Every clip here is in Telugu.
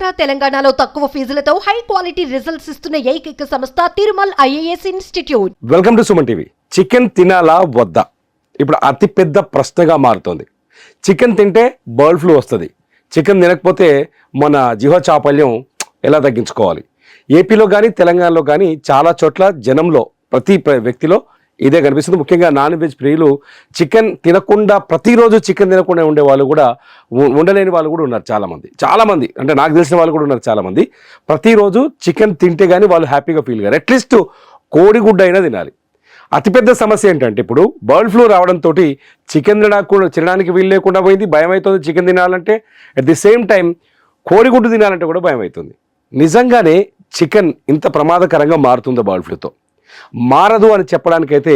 ఆంధ్ర తెలంగాణలో తక్కువ ఫీజులతో హై క్వాలిటీ రిజల్ట్స్ ఇస్తున్న ఏకైక సంస్థ Tirumal IAS institute. Welcome to Suman TV. Chicken తినాలా వద్దా? ఇప్పుడు అతిపెద్ద ప్రశ్నగా మారుతోంది. చికెన్ తింటే బర్డ్ ఫ్లూ వస్తుంది. చికెన్ తినకపోతే మన జీవ చాపల్యం ఎలా తగ్గించుకోవాలి? ఏపీలో కానీ తెలంగాణలో కానీ చాలా చోట్ల జనంలో ప్రతి వ్యక్తిలో ఇదే కనిపిస్తుంది. ముఖ్యంగా నాన్ వెజ్ ప్రియులు చికెన్ తినకుండా ప్రతిరోజు చికెన్ తినకుండా ఉండే వాళ్ళు కూడా ఉండలేని వాళ్ళు కూడా ఉన్నారు చాలామంది. చాలామంది అంటే నాకు తెలిసిన వాళ్ళు కూడా ఉన్నారు చాలామంది. ప్రతిరోజు చికెన్ తింటే కానీ వాళ్ళు హ్యాపీగా ఫీల్ కారు. అట్లీస్ట్ కోడిగుడ్డ అయినా తినాలి. అతిపెద్ద సమస్య ఏంటంటే ఇప్పుడు బర్డ్ ఫ్లూ రావడంతో చికెన్ తినకుండా తినడానికి వీలు లేకుండా పోయింది భయం అవుతుంది చికెన్ తినాలంటే. అట్ ది సేమ్ టైం కోడిగుడ్డు తినాలంటే కూడా భయం అవుతుంది నిజంగానే చికెన్ ఇంత ప్రమాదకరంగా మారుతుందో బర్డ్ ఫ్లూతో? మారదు అని చెప్పడానికైతే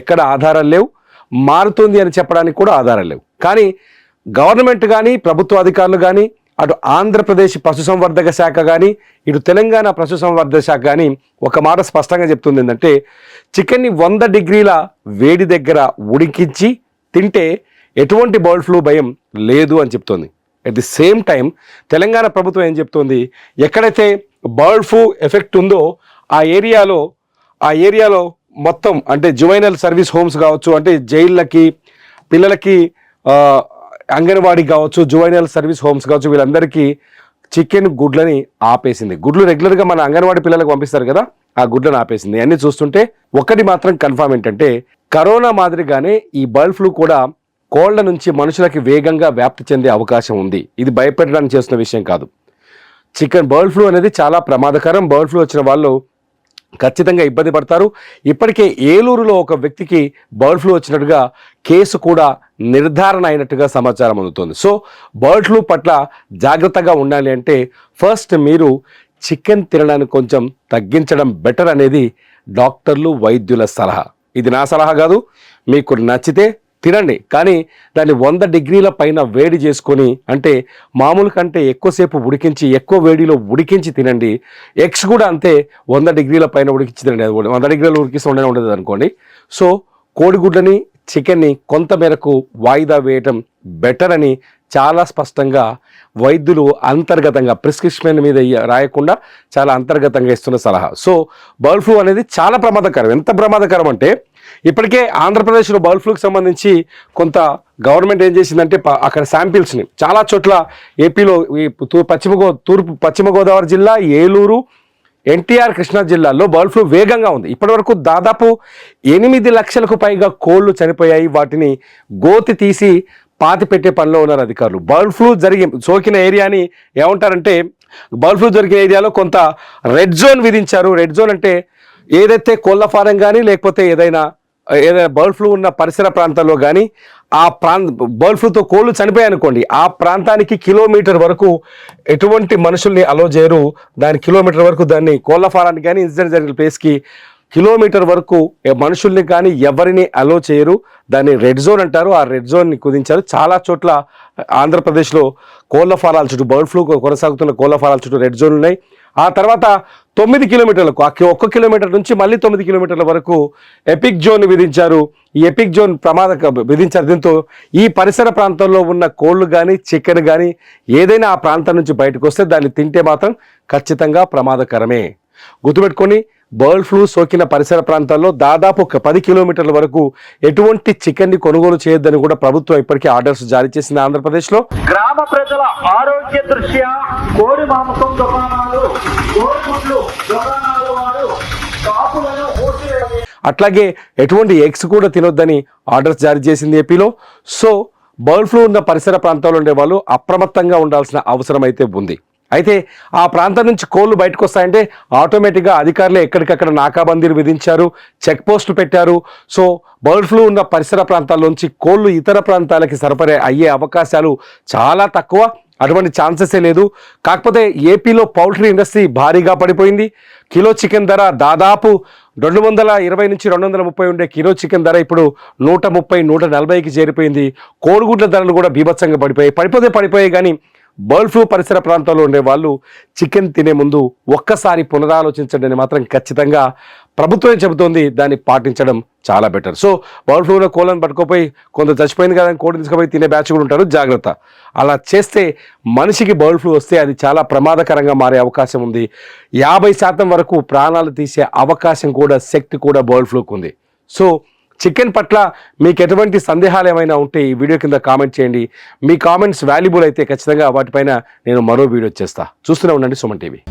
ఎక్కడ ఆధారం లేవు. మారుతుంది అని చెప్పడానికి కూడా ఆధారం లేవు. కానీ గవర్నమెంట్ కానీ ప్రభుత్వ అధికారులు కానీ అటు ఆంధ్రప్రదేశ్ పశుసంవర్ధక శాఖ కానీ ఇటు తెలంగాణ పశుసంవర్ధక శాఖ కానీ ఒక మాట స్పష్టంగా చెప్తుంది ఏంటంటే చికెన్ని వంద డిగ్రీల వేడి దగ్గర ఉడికించి తింటే ఎటువంటి బర్డ్ ఫ్లూ భయం లేదు అని చెప్తోంది. At the same time Telangana ప్రభుత్వం ఏం చెప్తోంది? ఎక్కడైతే బర్డ్ ఫ్లూ ఎఫెక్ట్ ఉందో ఆ ఏరియాలో ఆ ఏరియాలో మొత్తం అంటే జువైనల్ సర్వీస్ హోమ్స్ కావచ్చు అంటే జైళ్ళకి పిల్లలకి అంగన్వాడీ కావచ్చు జువైనల్ సర్వీస్ హోమ్స్ కావచ్చు వీళ్ళందరికీ చికెన్ గుడ్లని ఆపేసింది. గుడ్లు రెగ్యులర్గా మన అంగన్వాడీ పిల్లలకు పంపిస్తారు కదా ఆ గుడ్లను ఆపేసింది. అన్ని చూస్తుంటే ఒకటి మాత్రం కన్ఫామ్ ఏంటంటే కరోనా మాదిరిగానే ఈ బర్డ్ ఫ్లూ కూడా కోళ్ళ నుంచి మనుషులకి వేగంగా వ్యాప్తి చెందే అవకాశం ఉంది. ఇది భయపెట్టడానికి చేస్తున్న విషయం కాదు. చికెన్ బర్డ్ ఫ్లూ అనేది చాలా ప్రమాదకరం. బర్డ్ ఫ్లూ వచ్చిన వాళ్ళు ఖచ్చితంగా ఇబ్బంది పడతారు. ఇప్పటికే ఏలూరులో ఒక వ్యక్తికి బర్డ్ ఫ్లూ వచ్చినట్టుగా కేసు కూడా నిర్ధారణ అయినట్టుగా సమాచారం అందుతుంది. సో బర్డ్ ఫ్లూ పట్ల జాగ్రత్తగా ఉండాలి అంటే ఫస్ట్ మీరు చికెన్ తినడానికి కొంచెం తగ్గించడం బెటర్ అనేది డాక్టర్లు వైద్యుల సలహా. ఇది నా సలహా కాదు మీకు నచ్చితే తినండి. కానీ దాన్ని వంద డిగ్రీల పైన వేడి చేసుకొని అంటే మామూలు కంటే ఎక్కువసేపు ఉడికించి ఎక్కువ వేడిలో ఉడికించి తినండి. ఎగ్స్ కూడా అంతే వంద డిగ్రీల పైన ఉడికించి తినండి. అది వంద డిగ్రీలు ఉడికిస్తే ఉండనే ఉండదు అనుకోండి. సో కోడిగుడ్లని చికెన్ని కొంత మేరకు వాయిదా వేయటం బెటర్ అని చాలా స్పష్టంగా వైద్యులు అంతర్గతంగా ప్రిస్క్రిప్షన్ మీద రాయకుండా చాలా అంతర్గతంగా ఇస్తున్న సలహా. సో బర్డ్ ఫ్లూ అనేది చాలా ప్రమాదకరం. ఎంత ప్రమాదకరం అంటే ఇప్పటికే ఆంధ్రప్రదేశ్లో బర్డ్ ఫ్లూకి సంబంధించి కొంత గవర్నమెంట్ ఏం చేసిందంటే అక్కడ శాంపిల్స్ని చాలా చోట్ల ఏపీలో ఈ పశ్చిమ గో తూర్పు పశ్చిమ గోదావరి జిల్లా ఏలూరు ఎన్టీఆర్ కృష్ణా జిల్లాలో బర్డ్ ఫ్లూ వేగంగా ఉంది. ఇప్పటివరకు దాదాపు ఎనిమిది లక్షలకు పైగా కోళ్ళు చనిపోయాయి. వాటిని గోతి తీసి పాతి పెట్టే పనిలో ఉన్నారు అధికారులు. బర్డ్ ఫ్లూ జరిగి సోకిన ఏరియాని ఏమంటారంటే బర్డ్ ఫ్లూ జరిగిన ఏరియాలో కొంత రెడ్ జోన్ విధించారు. రెడ్ జోన్ అంటే ఏదైతే కోళ్ళ ఫారం కానీ లేకపోతే ఏదైనా ఏదైనా బర్డ్ ఫ్లూ ఉన్న పరిసర ప్రాంతాల్లో కానీ ఆ ప్రాంత బర్డ్ ఫ్లూతో కోళ్ళు చనిపోయాయి అనుకోండి ఆ ప్రాంతానికి కిలోమీటర్ వరకు ఎటువంటి మనుషుల్ని అలో చేయరు. దాని కిలోమీటర్ వరకు దాన్ని కోళ్ళ ఫారానికి కానీ ఇన్సిడెంట్ జరిగిన ప్లేస్కి కిలోమీటర్ వరకు మనుషుల్ని కానీ ఎవరిని అలో చేయరు. దాన్ని రెడ్ జోన్ అంటారు. ఆ రెడ్ జోన్ని కుదించారు. చాలా చోట్ల ఆంధ్రప్రదేశ్లో కోళ్ళ ఫారాల చుట్టూ బర్డ్ ఫ్లూ కొనసాగుతున్న కోళ్ళ ఫారాల చుట్టూ రెడ్ జోన్ ఉన్నాయి. ఆ తర్వాత తొమ్మిది కిలోమీటర్లకు ఒక్క కిలోమీటర్ నుంచి మళ్ళీ తొమ్మిది కిలోమీటర్ల వరకు ఎపిక్ జోన్ విధించారు. ఈ ఎపిక్ జోన్ ప్రమాద విధించారు. దీంతో ఈ పరిసర ప్రాంతంలో ఉన్న కోళ్ళు కానీ చికెన్ కానీ ఏదైనా ఆ ప్రాంతం నుంచి బయటకు వస్తే దాన్ని తింటే మాత్రం ఖచ్చితంగా ప్రమాదకరమే. గుర్తుపెట్టుకొని బర్డ్ ఫ్లూ సోకిన పరిసర ప్రాంతాల్లో దాదాపు ఒక పది కిలోమీటర్ల వరకు ఎటువంటి చికెన్ని కొనుగోలు చేయొద్దని కూడా ప్రభుత్వం ఇప్పటికే ఆర్డర్స్ జారీ చేసింది ఆంధ్రప్రదేశ్లో. గ్రామ ప్రజల ఆరోగ్య దృష్ట్యా కోడి మాంసం దుకాణాలు దుకాణాల కాపులను మూసివేయాలి అట్లాగే ఎటువంటి ఎగ్స్ కూడా తినొద్దని ఆర్డర్స్ జారీ చేసింది ఏపీలో. సో బర్డ్ ఫ్లూ ఉన్న పరిసర ప్రాంతాల్లో ఉండే వాళ్ళు అప్రమత్తంగా ఉండాల్సిన అవసరం అయితే ఉంది. అయితే ఆ ప్రాంతం నుంచి కోళ్ళు బయటకు వస్తాయంటే ఆటోమేటిక్గా అధికారులు ఎక్కడికక్కడ నాకాబందీలు విధించారు చెక్ పోస్టులు పెట్టారు. సో బర్డ్ ఫ్లూ ఉన్న పరిసర ప్రాంతాల్లోంచి కోళ్ళు ఇతర ప్రాంతాలకి సరఫరా అయ్యే అవకాశాలు చాలా తక్కువ. అటువంటి ఛాన్సెసే లేదు. కాకపోతే ఏపీలో పౌల్ట్రీ ఇండస్ట్రీ భారీగా పడిపోయింది. కిలో చికెన్ ధర దాదాపు రెండు వందల ఇరవై నుంచి రెండు వందల ముప్పై ఉండే కిలో చికెన్ ధర ఇప్పుడు నూట ముప్పై నూట నలభైకి చేరిపోయింది. కోడిగుడ్ల ధరలు కూడా బీభత్సంగా పడిపోయాయి. పడిపోతే పడిపోయాయి కానీ బర్డ్ ఫ్లూ పరిసర ప్రాంతాల్లో ఉండే వాళ్ళు చికెన్ తినే ముందు ఒక్కసారి పునరాలోచించండి అని మాత్రం ఖచ్చితంగా ప్రభుత్వమే చెబుతోంది దాన్ని పాటించడం చాలా బెటర్ సో బర్డ్ ఫ్లూలో కోళ్ళని పట్టుకోపోయి కొంత చచ్చిపోయింది కదా కోడి కోడిని తీసుకుపోయి తినే బ్యాచ్ కూడా ఉంటారు జాగ్రత్త. అలా చేస్తే మనిషికి బర్డ్ ఫ్లూ వస్తే అది చాలా ప్రమాదకరంగా మారే అవకాశం ఉంది. యాభై శాతం వరకు ప్రాణాలు తీసే అవకాశం కూడా శక్తి కూడా బర్డ్ ఫ్లూకు ఉంది. సో చికెన్ పట్ల మీకు ఎటువంటి సందేహాలు ఏమైనా ఉంటే ఈ వీడియో కింద కామెంట్ చేయండి. మీ కామెంట్స్ వాల్యుబుల్ అయితే ఖచ్చితంగా వాటిపైన నేను మరో వీడియో చేస్తా. చూస్తూనే ఉండండి సుమన్ టీవీ.